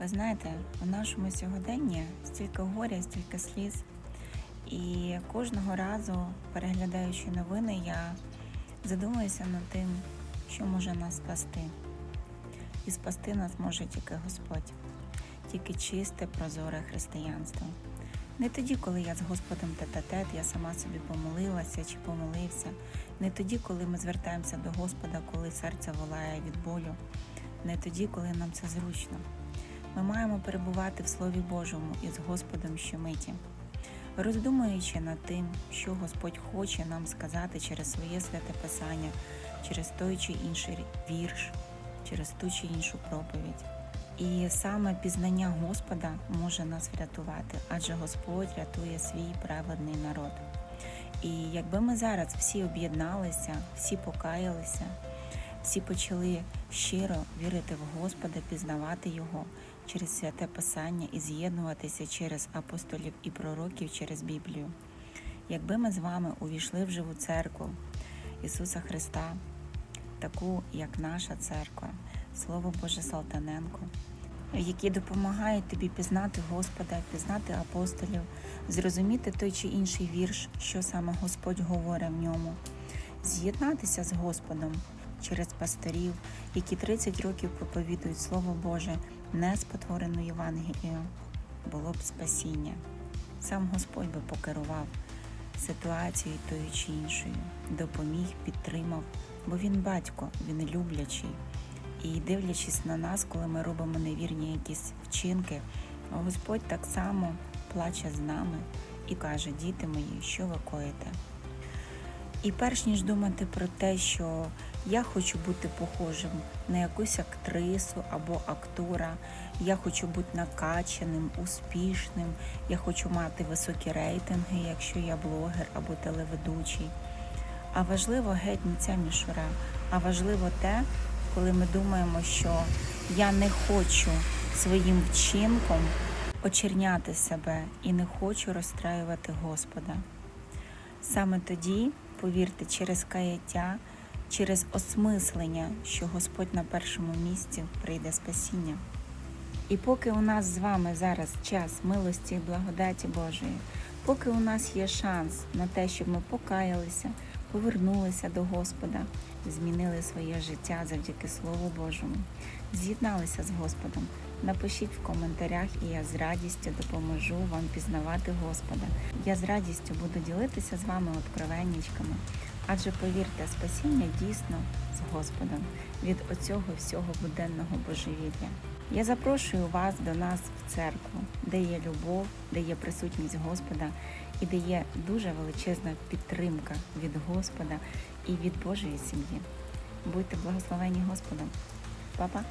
Ви знаєте, у нашому сьогоденні стільки горя, стільки сліз. І кожного разу, переглядаючи новини, я задумуюся над тим, що може нас спасти. І спасти нас може тільки Господь, тільки чисте, прозоре християнство. Не тоді, коли я з Господом тет-а-тет, я сама собі помолилася чи помолився, не тоді, коли ми звертаємося до Господа, коли серце волає від болю, не тоді, коли нам це зручно. Ми маємо перебувати в Слові Божому і з Господом щомиті, роздумуючи над тим, що Господь хоче нам сказати через своє святе Писання, через той чи інший вірш, через ту чи іншу проповідь. І саме пізнання Господа може нас врятувати, адже Господь рятує свій праведний народ. І якби ми зараз всі об'єдналися, всі покаялися, всі почали щиро вірити в Господа, пізнавати Його через святе Писання і з'єднуватися через апостолів і пророків через Біблію. Якби ми з вами увійшли в живу церкву Ісуса Христа, таку як наша церква, Слово Боже Салтаненко, які допомагають тобі пізнати Господа, пізнати апостолів, зрозуміти той чи інший вірш, що саме Господь говорить в ньому, з'єднатися з Господом через пасторів, які 30 років проповідують Слово Боже, не спотворену Євангелію, було б спасіння. Сам Господь би покерував ситуацією тою чи іншою, допоміг, підтримав, бо він батько, він люблячий. І дивлячись на нас, коли ми робимо невірні якісь вчинки, Господь так само плаче з нами і каже: Діти мої, що ви коїте? І перш ніж думати про те, що я хочу бути похожим на якусь актрису або актора, я хочу бути накачаним, успішним, я хочу мати високі рейтинги, якщо я блогер або телеведучий. А важливо геть не ця мішура, а важливо те, коли ми думаємо, що я не хочу своїм вчинком очерняти себе і не хочу розстраювати Господа. Саме тоді, повірте, через каяття, через осмислення, що Господь на першому місці прийде спасіння. І поки у нас з вами зараз час милості і благодаті Божої, поки у нас є шанс на те, щоб ми покаялися, повернулися до Господа, змінили своє життя завдяки Слову Божому, з'єдналися з Господом. Напишіть в коментарях, і я з радістю допоможу вам пізнавати Господа. Я з радістю буду ділитися з вами откровеннячками. Адже повірте, спасіння дійсно з Господом від оцього всього буденного божевілля. Я запрошую вас до нас в церкву, де є любов, де є присутність Господа і де є дуже величезна підтримка від Господа і від Божої сім'ї. Будьте благословені Господом. Па-па!